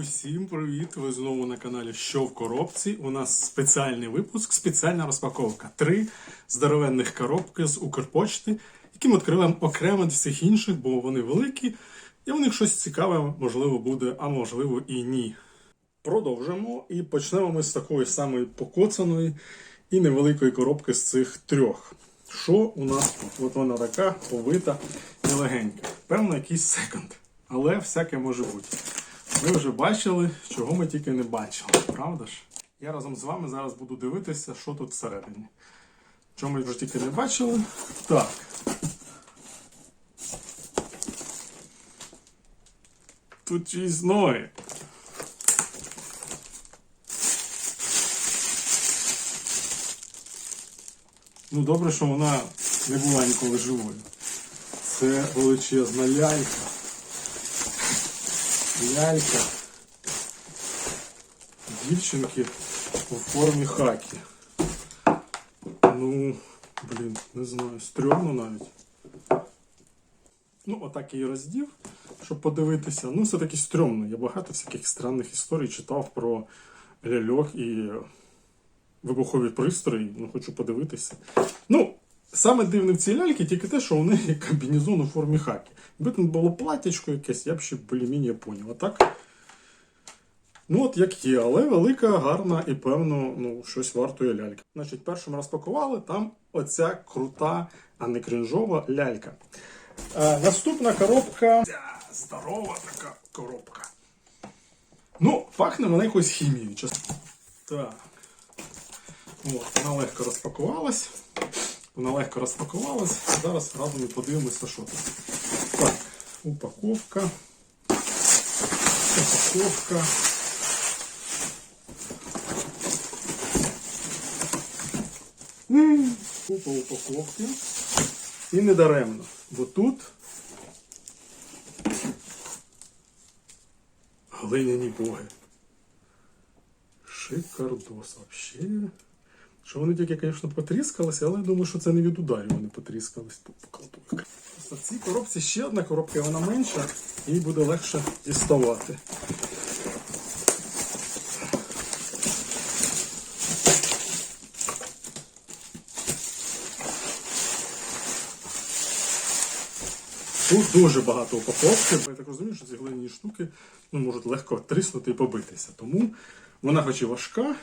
Усім привіт! Ви знову на каналі Що в коробці. У нас спеціальний випуск, спеціальна розпаковка. Три здоровенних коробки з Укрпочти, які ми відкрили окремо від всіх інших, бо вони великі, і в них щось цікаве, можливо, буде, а можливо і ні. Продовжимо і почнемо ми з такої самої покоцаної і невеликої коробки з цих трьох. Що у нас тут? От вона така повита і легенька. Певно, якийсь секонд. Але всяке може бути. Ви вже бачили, чого ми тільки не бачили, правда ж? Я разом з вами зараз буду дивитися, що тут всередині. Чого ми вже тільки не бачили. Так. Тут чиїсь ноги. Ну, добре, що вона не була ніколи живою. Це величезна лялька. Лялька дівчинки у формі хакі. Ну, блін, не знаю, стрьомно навіть. Ну, отак її роздів, щоб подивитися. Ну, все-таки стрьомно. Я багато всяких странних історій читав про ляльок і вибухові пристрої. Ну, хочу подивитися. Ну, саме дивне в цій ляльці тільки те, що у неї комбінезон у формі хакі. Якби там було платячко якесь, я б ще більш-менш поняв. А так. Ну, от як є, але велика, гарна і певно, ну, щось вартує лялька. Значить, першим розпакували, там оця крута, а не крінжова лялька. Е, наступна коробка. Ця здорова така коробка. Ну, пахне вона якоюсь хімією. Так. От, вона легко розпакувалась. Вона легко розпакувалась. Зараз разом подивимося, що тут. Так, упаковка. Упаковка. Купа упаковки. І не даремно. Бо тут глиняні боги. Шикардос вообще. Що вони тільки, звісно, потріскалися, але я думаю, що це не від ударів вони потріскались. В цій коробці ще одна коробка, вона менша, їй буде легше діставати. Тут дуже багато упаковки. Я так розумію, що ці глиняні штуки ну, можуть легко тріснути і побитися. Тому вона хоч і важка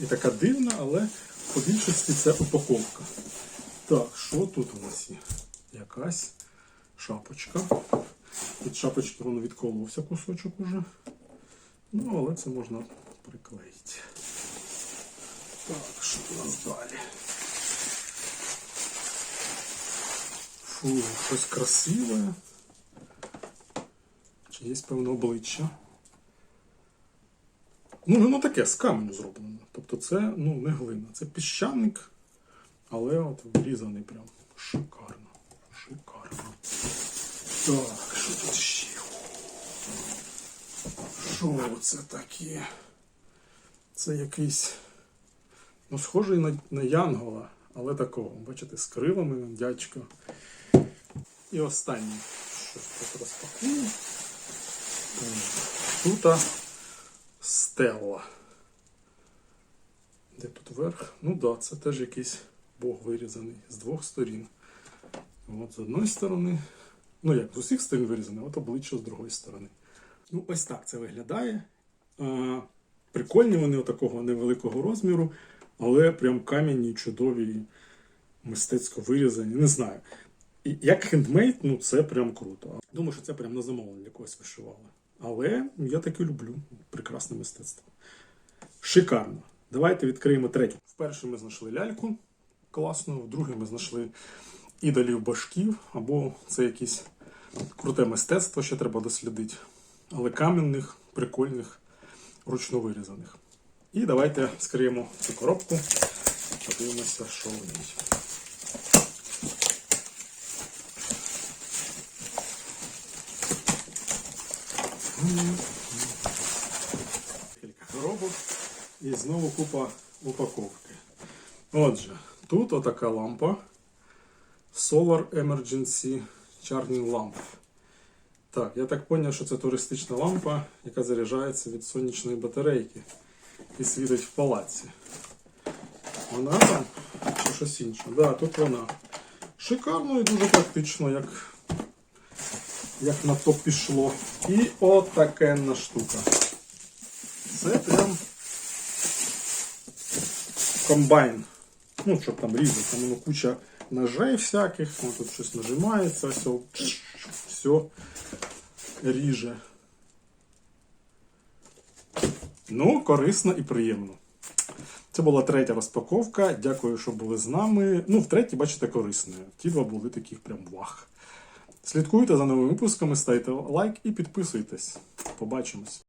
і така дивна, але по більшості це упаковка. Так, що тут у нас є? Якась шапочка. Від шапочки воно відколовся кусочок уже. Ну, але це можна приклеїти. Так, що у нас далі? Фу, щось красиве. Чи є певне обличчя? Ну, воно таке з каменю зроблено. Тобто це ну, не глина, це піщаник, але от врізаний прям шикарно. Шикарно. Так, що тут ще? Що це таке? Це якийсь, ну, схожий на, на Янгола, але такого, бачите, з крилами дядько. І останнє, що тут розпакую. Тут стелла. Де тут верх? Ну так, да, це теж якийсь бог вирізаний з двох сторін. От з одної сторони. Ну як, з усіх сторін вирізаний, от обличчя з другої сторони. Ну, ось так це виглядає. А, прикольні вони отакого невеликого розміру, але прям кам'яні, чудові, мистецько вирізані. Не знаю. І як хендмейд, ну це прям круто. Думаю, що це прям на замовлення для когось вишивали. Але я таки люблю прекрасне мистецтво. Шикарно. Давайте відкриємо третю. Вперше ми знайшли ляльку класну, вдруге ми знайшли ідолів башків, або це якесь круте мистецтво, ще треба дослідити. Але кам'яних, прикольних, ручно вирізаних. І давайте скриємо цю коробку, подивимося, що в ній. Кілька коробок і знову купа упаковки. Отже, тут отака лампа Solar Emergency Charging Lamp. Так, я так зрозумів, що це туристична лампа, яка заряджається від сонячної батарейки і світить в палаці. Вона там чи щось інше? Да, тут вона. Шикарно і дуже практично, як, як на то пішло. І отакенна штука. Це прям комбайн. Ну, щоб там різати, там воно куча ножей всяких, О, тут щось нажимається, все, все ріже. Ну, корисно і приємно. Це була третя розпаковка. Дякую, що були з нами. Ну, втретє, бачите, корисне. Ті два були таких прям вах. Слідкуйте за новими випусками, ставте лайк і підписуйтесь. Побачимось.